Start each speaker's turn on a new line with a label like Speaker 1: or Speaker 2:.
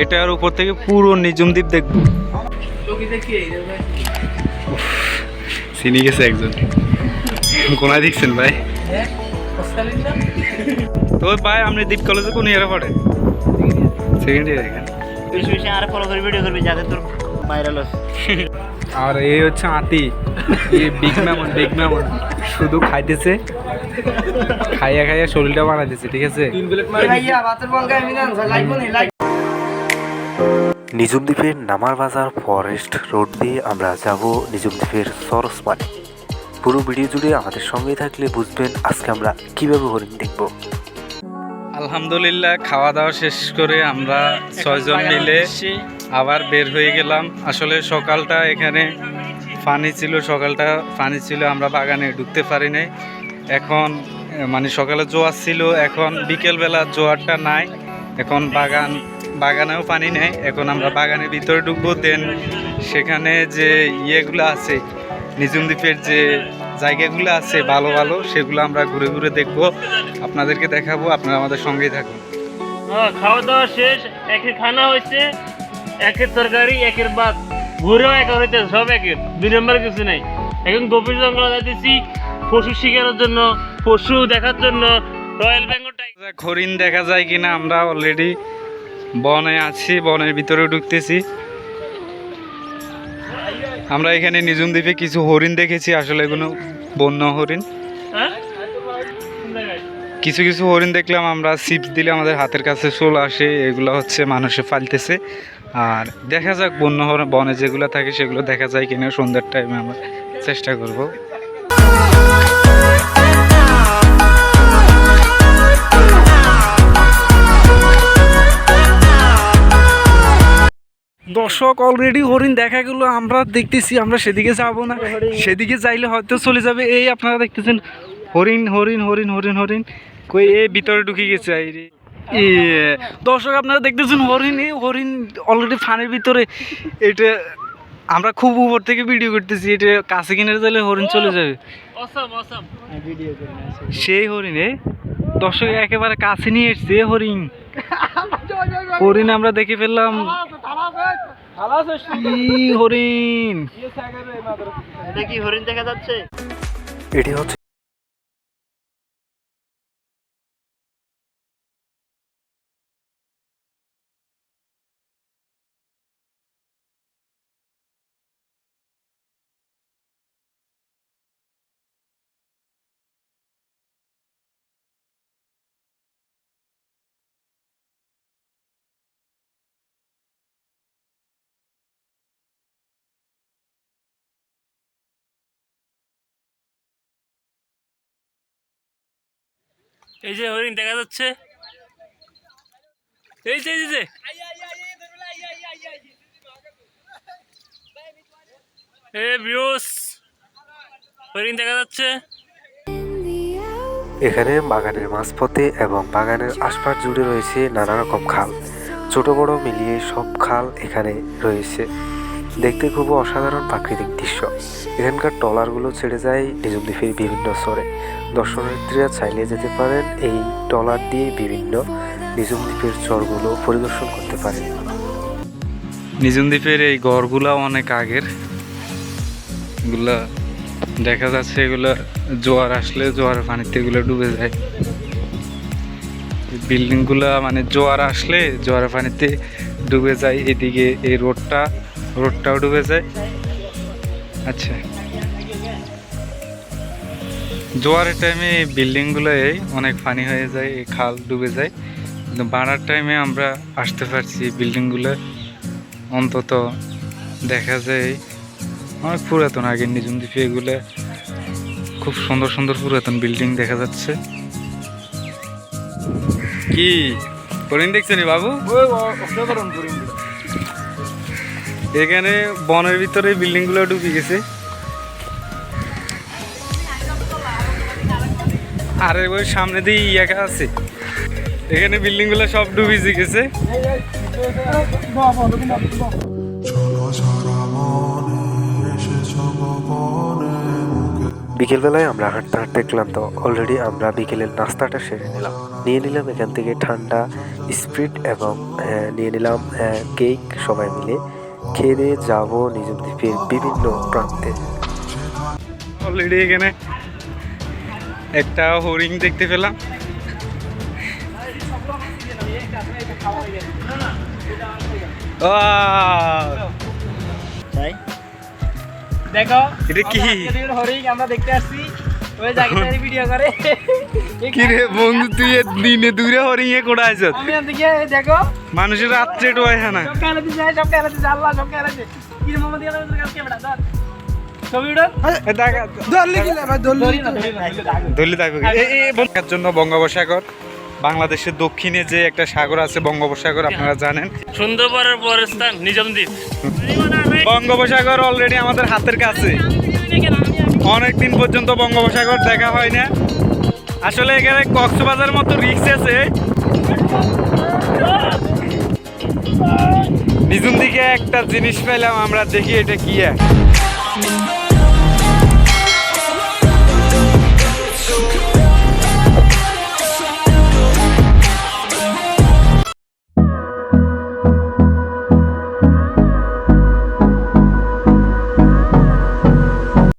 Speaker 1: এটার উপর থেকে পুরো নিজুম দ্বীপ দেখব। চিনি গেছে একজন। কোনায় দেখছেন ভাই? তো ভাই আপনি দ্বীপ কলেজে কোন ইয়ারে পড়ে সেকেন্ড ইয়ার এখানে
Speaker 2: বেশি বেশি আর ফলো করে ভিডিও করবি যাতে তোর ভাইরাল
Speaker 1: আর এই হচ্ছে আতি বিগ ম্যামন বিগ ম্যামন শুধু খাইতেছে। খাইয়া খাইয়া শরীরটা বানাইতেছে ঠিক আছে?
Speaker 3: নিজুম দ্বীপের নামার বাজার ফরেস্ট রোড দিয়ে আমরা যাব নিজুম দ্বীপের সরস মানে পুরো ভিডিও জুড়ে আমাদের সঙ্গে থাকলে বুঝবেন আজকে আমরা কীভাবে হরিণ দেখব।
Speaker 1: আলহামদুলিল্লাহ খাওয়া দাওয়া শেষ করে আমরা ছয়জন মিলে আবার বের হয়ে গেলাম। আসলে সকালটা এখানে পানি ছিল, সকালটা পানি ছিল, আমরা বাগানে ঢুকতে পারি নাই। এখন মানে সকালে জোয়ার ছিল, এখন বিকেলবেলা জোয়ারটা নাই। এখন বাগান বাগানেও পানি নেই। এখন আমরা বাগানের ভিতরে ঢুকবো দেন সেখানে যে ইয়েগুলো আছে নিজুম দ্বীপের যে জায়গাগুলো আছে ভালো ভালো সেগুলো আমরা ঘুরে ঘুরে দেখব। আপনাদেরকে দেখাবো আপনারা আমাদের সঙ্গেই থাকুন।
Speaker 2: খাওয়া দাওয়া শেষ একের খানা হয়েছে একের তরকারি একের ভাত। ঘুরেও এক হইতে সব একের। দুই নম্বর কিছু নাই। এখন গভীর জঙ্গল যাইতেছি পশু শিকারের জন্য পশু দেখার জন্য রয়্যাল বেঙ্গল টাইগার
Speaker 1: হরিণ দেখা যায় কিনা আমরা অলরেডি বনে আছি, বনের ভিতরে ঢুকতেছি। আমরা এখানে নিজুম দ্বীপে কিছু হরিণ দেখেছি, আসলে এগুলো বন্য হরিণ। কিছু কিছু হরিণ দেখলাম, আমরা চিপস দিলে আমাদের হাতের কাছে চলে আসে, এগুলো হচ্ছে মানুষে ফালতেছে। আর দেখা যাক বন্য বনে যেগুলো থাকে সেগুলো দেখা যায় কিনা, সন্ধ্যার টাইমে আমরা চেষ্টা করব। দর্শক অলরেডি হরিণ দেখা গেল আমরা দেখতেছি আমরা সেদিকে যাব না। সেদিকে যাইলে হয়তো চলে যাবে। এই আপনারা দেখতেছেন হরিণ হরিণ হরিণ হরিণ হরিণ। কই এই ভিতরে ঢুকে গেছে এই রে। দর্শক আপনারা দেখতেছেন হরিণ এই হরিণ অলরেডি ফানের ভিতরে। এটা আমরা খুব উপর থেকে ভিডিও করতেছি এটা কাছে কিনে যাইলে হরিণ চলে যাবে।
Speaker 2: অসম অসম
Speaker 1: সেই হরিণে দর্শক একেবারে কাছে নিয়ে এসছে হরিণ। হরিণ আমরা দেখে ফেললাম। হরিণ?
Speaker 2: কি হরিণ দেখা যাচ্ছে?
Speaker 3: এটি হচ্ছে
Speaker 2: এই যে হরিণ দেখা যাচ্ছে। এই যে এই যে হরিণ দেখা যাচ্ছে।
Speaker 3: এখানে বাগানের মাঝপথে এবং বাগানের আশপাশ জুড়ে রয়েছে নানা রকম খাল। ছোট, বড় মিলিয়ে সব খাল এখানে রয়েছে। দেখতে খুব অসাধারণ প্রাকৃতিক দৃশ্য। এখানকার ট্রলারগুলো ছেড়ে যায় নিজুম দ্বীপের বিভিন্ন স্তরে। দর্শনার্থীরা চাইলে যেতে পারেন, এই ট্রলার দিয়ে বিভিন্ন নিজুম দ্বীপের চরগুলো পরিদর্শন করতে পারেন।
Speaker 1: নিজুম দ্বীপের এই গড়গুলা অনেক আগের। এগুলা দেখা যাচ্ছে এগুলা জোয়ার আসলে জোয়ারের পানিতে এগুলো ডুবে যায়। বিল্ডিংগুলা মানে জোয়ার আসলে জোয়ারের পানিতে ডুবে যায়, এদিকে এই রোডটা, রোডটাও ডুবে যায়। আচ্ছা। জোয়ারের টাইমে এই বিল্ডিংগুলো অনেক পানি হয়ে যায় এই খাল ডুবে যায়। কিন্তু বাড়ার টাইমে আমরা আসতে পারছি বিল্ডিংগুলো অন্তত দেখা যায় অনেক পুরাতন আগের নিজুম দ্বীপে এগুলো। খুব সুন্দর সুন্দর পুরাতন বিল্ডিং দেখা যাচ্ছে। কি? হরিণ দেখছেন বাবু? এখানে বনের ভিতরে বিল্ডিংগুলো ঢুকে গেছে। আরে ওই সামনে দিয়ে ইয়াকা আছে। এখানে বিল্ডিংগুলো সব ডুবে গেছে।
Speaker 3: বিকেলবেলায় আমরা হাঁটতে হাঁটতে ক্লান্ত অলরেডি আমরা বিকেলের নাস্তাটা সেরে নিলাম। নিয়ে নিলাম এখান থেকে ঠান্ডা স্প্রিট এবং নিয়ে নিলাম কেক সবাই মিলে। খেয়ে দিয়ে যাব নিজম দ্বীপের বিভিন্ন প্রান্তে।
Speaker 1: অলরেডি এখানে একটা হরিণ দেখতে পেলাম!
Speaker 4: দেখো
Speaker 1: এটা কি?
Speaker 4: হরিণ আমরা দেখতে আসছি। ওই জায়গাটার ভিডিও করে।
Speaker 1: কি রে বন্ধু তুই দিনে দূরে এ কোড়া
Speaker 4: আমি দেখো।
Speaker 1: মানুষের রাত্রে টোয় না।
Speaker 4: সব কালাতে যায় সব কালাতে যায় সব কালাতে কি মামা দিয়ে কাছে ক্যামেরা ধর।
Speaker 1: জন্য বঙ্গোপসাগর বাংলাদেশের দক্ষিণে যে একটা সাগর আছে বঙ্গোপসাগর আপনারা জানেন।
Speaker 2: সুন্দরবনের পরের স্থান নিজম দ্বীপ
Speaker 1: বঙ্গোপসাগর অলরেডি আমাদের হাতের কাছে। অনেকদিন পর্যন্ত বঙ্গোপসাগর দেখা হয় না। আসলে এখানে কক্সবাজার মতো রিক্স আছে। নিজুম দিকে একটা জিনিস পেলাম আমরা দেখি এটা কি এক